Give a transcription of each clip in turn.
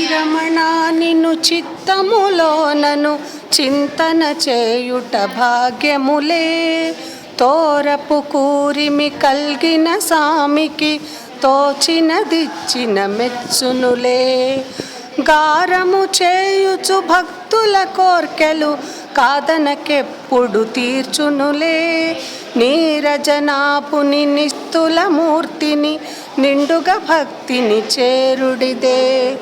రమణ నిన్ను చిత్తములోనను చింతన చేయుట భాగ్యములే. తోరపు కూరిమి కల్గిన సామికి తోచినదిచ్చిన మెచ్చునులే. గారము చేయుచు భక్తుల కోర్కెలు కాదనకెప్పుడు తీర్చునులే. నీరజనాపుని నిస్తుల మూర్తిని నిండుగా భక్తిని చేరుడిదే.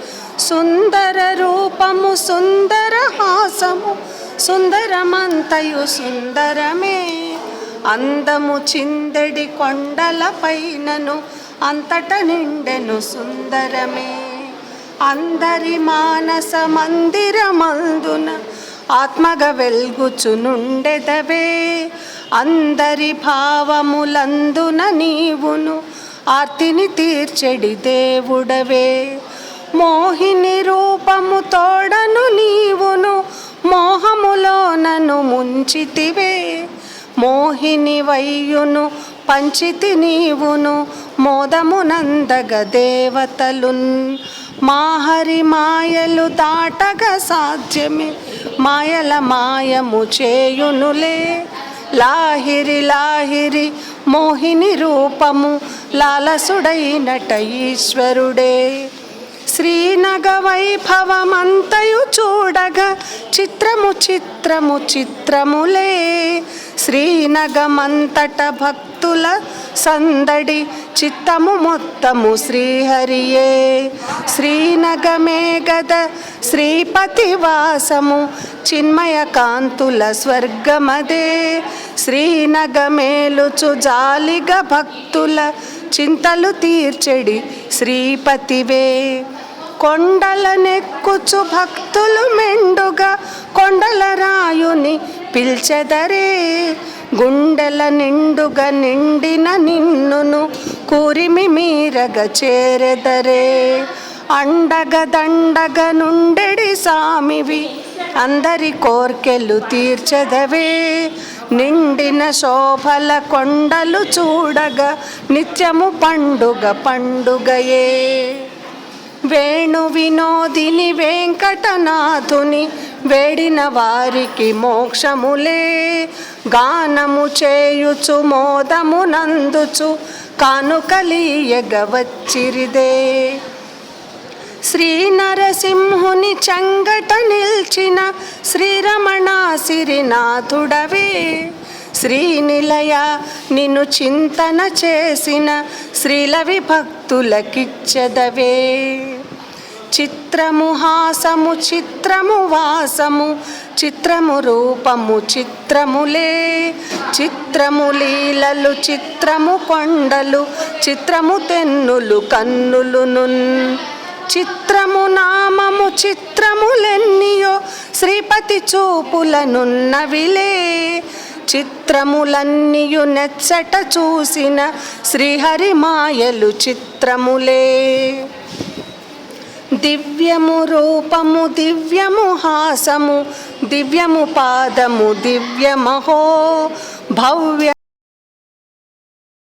సుందర రూపము సుందర హాసము సుందరమంతయు సుందరమే. అందము చిందడి కొండల పైనను అంతట నిండెను సుందరమే. అందరి మానస మందిరమందున ఆత్మగ వెల్గుచునుండెదవే అందరి భావములందున నీవును ఆర్తిని తీర్చెడి దేవుడవే. మోహిని రూపము తోడను నీవును మోహములో నన్ను ముంచితివే. మోహిని వయ్యును పంచితి నీవును మోదమునందగ దేవతలున్. మాహరి మాయలు దాటగ సాధ్యమే మాయల మాయము చేయునులే. లాహిరి లాహిరి మోహిని రూపము లాలసుడైనట ఈశ్వరుడే. శ్రీనగ వైభవమంతయు చూడగ చిత్రము చిత్రము చిత్రములే. శ్రీనగమంతట భక్తుల సందడి చిత్తము మొత్తము శ్రీహరియే. శ్రీనగమే గద శ్రీపతి వాసము చిన్మయ కాంతుల స్వర్గమదే. శ్రీనగమేలుచు జాలిగ భక్తుల చింతలు తీర్చెడి శ్రీపతివే. కొండలనెక్కుచు భక్తులు మెండుగా కొండల రాయుని పిల్చెదరే. గుండెల నిండుగా నిండిన నిన్నును కూరిమి మీరగ చేరెదరే. అండగ దండగ నుండెడి సామివి అందరి కోర్కెలు తీర్చెదవే. నిండిన శోభల కొండలు చూడగా నిత్యము పండుగ పండుగయే. వేణు వినోదిని వెంకటనాథుని వేడిన వారికి మోక్షములే. గానము చేయుచు మోదము నందుచు కానుకలీయగవచ్చిరిదే శ్రీ నరసింహుని చంగట నిల్చిన శ్రీరమణ సిరినాథుడవే. శ్రీనిలయ నిన్ను చింతన చేసిన శ్రీలవి భక్తులకిచ్చదవే. చిత్రము హాసము చిత్రము వాసము చిత్రము రూపము చిత్రములే. చిత్రము లీలలు చిత్రము కొండలు చిత్రము తెన్నులు కన్నులును చిత్రము నామము చిత్రములెన్నియో శ్రీపతి చూపులనున్నవిలే చిత్రములన్నీయు నెచ్చట చూసిన శ్రీహరి మాయలు చిత్రములే. దివ్యము రూపము దివ్యము హాసము దివ్యము పాదము దివ్యమహో భవ్య